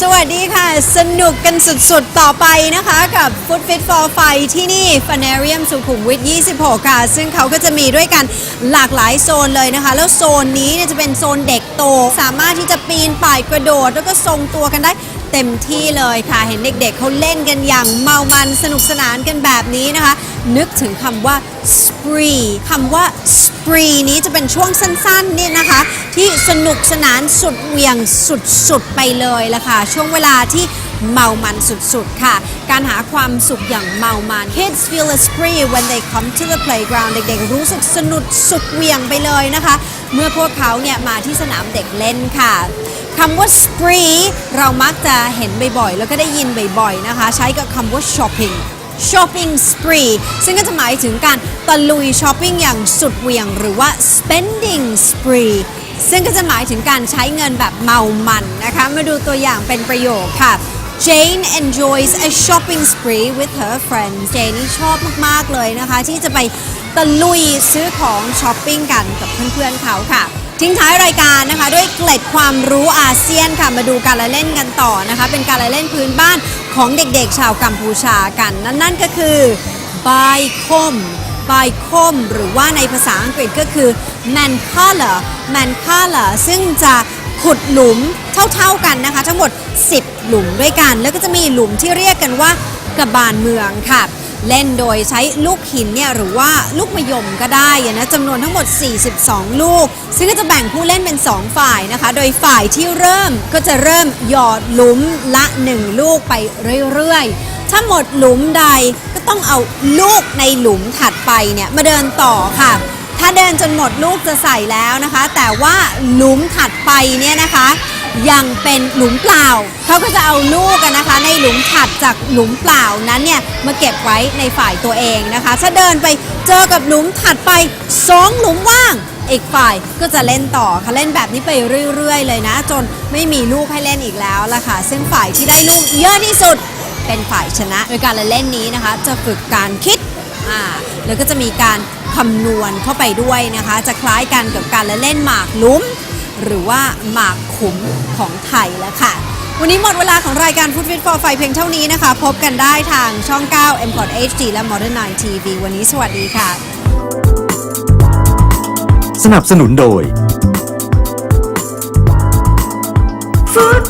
สวัสดีค่ะ สนุกกันสุดๆ ต่อไปนะคะกับ Food Fit for Fight ที่นี่ f a n a r i u m สุขุมวิท 26 ค่ะ ซึ่งเขาก็จะมีด้วยกันหลากหลายโซนเลยนะคะ แล้วโซนนี้เนี่ยจะเป็นโซนเด็กโต สามารถที่จะปีนป่ายกระโดด แล้วก็ทรงตัวกันได้เต็มที่เลยค่ะ เห็นเด็กๆเขาเล่นกันอย่างเมามันสนุกสนานกันแบบนี้นะคะ นึกถึงคำว่า spree คำว่า spree นี้จะเป็นช่วงสั้นๆนี่นะคะ ที่สนุกสนานสุดเหวียงสุดๆ ไปเลยละค่ะ ช่วงเวลาที่เมามันสุดๆ ค่ะ การหาความสุขอย่างเมามัน Kids feel a spree when they come to the playground เด็กๆ รู้สึกสนุกสุดเหวียงไปเลยนะคะ เมื่อพวกเขาเนี่ยมาที่สนามเด็กเล่นค่ะคำว่า spree เรามักจะเห็นบ่อยๆ แล้วก็ได้ยินบ่อยๆ นะคะ ใช้กับคำว่า shopping shopping spree ซึ่งก็จะหมายถึงการตะลุยช้อปปิ้งอย่างสุดเหวี่ยง หรือว่า spending spree ซึ่งก็จะหมายถึงการใช้เงินแบบเมามันนะคะ มาดูตัวอย่างเป็นประโยคค่ะ Jane enjoys a shopping spree with her friends Jane นี่ชอบมาก ๆ เลยนะคะ ที่จะไปตะลุยซื้อของช้อปปิ้งกันกับเพื่อน ๆ เขาค่ะ ทิ้งท้ายรายการนะคะ ด้วยเกล็ดความรู้อาเซียนค่ะ มาดูการละเล่นกันต่อนะคะ เป็นการละเล่นพื้นบ้าน ของเด็กๆชาวกัมพูชากัน นั่นนั่นก็คือบายคมบายคมหรือว่าในภาษาอังกฤษก็คือ man color man color ซึ่งจะขุดหลุมเท่าๆกันนะคะ ทั้งหมด 10 หลุมด้วยกัน แล้วก็จะมีหลุมที่เรียกกันว่ากระบาลเมืองค่ะ เล่นโดยใช้ลูกหินเนี่ยหรือว่าลูกมะยมก็ได้นะจำนวนทั้งหมด 42 ลูก ซึ่งก็จะแบ่งผู้เล่นเป็น 2 ฝ่ายนะคะ โดยฝ่ายที่เริ่มก็จะเริ่มหยอดหลุมละ 1 ลูกไปเรื่อยๆ ถ้าหมดหลุมใดก็ต้องเอาลูกในหลุมถัดไปเนี่ยมาเดินต่อค่ะ ถ้าเดินจนหมดลูกจะใส่แล้วนะคะ แต่ว่าหลุมถัดไปเนี่ยนะคะ ยังเป็นหลุมเปล่า เขาก็จะเอาลูกกันนะคะ ในหลุมถัดจากหลุมเปล่านั้นเนี่ยมาเก็บไว้ในฝ่ายตัวเองนะคะ ถ้าเดินไปเจอกับหลุมถัดไปสองหลุมว่างอีกฝ่ายก็จะเล่นต่อค่ะเล่นแบบนี้ไปเรื่อย ๆ เลยนะ จนไม่มีลูกให้เล่นอีกแล้วล่ะค่ะซึ่งฝ่ายที่ได้ลูกเยอะที่สุด เป็นฝ่ายชนะ โดยการเล่นนี้นะคะ จะฝึกการคิดอ่าแล้วก็จะมีการคำนวณเข้าไปด้วยนะคะ จะคล้ายกันกับการละเล่นหมากลุ้ม หรือว่าหมากขุมของไทยแล้วค่ะ วันนี้หมดเวลาของรายการ Food Fit for ไฟเพียงเท่านี้นะคะ พบกันได้ทางช่อง 9 m c o t HD และ Modern 9 TV วันนี้สวัสดีค่ะ สนับสนุนโดย Food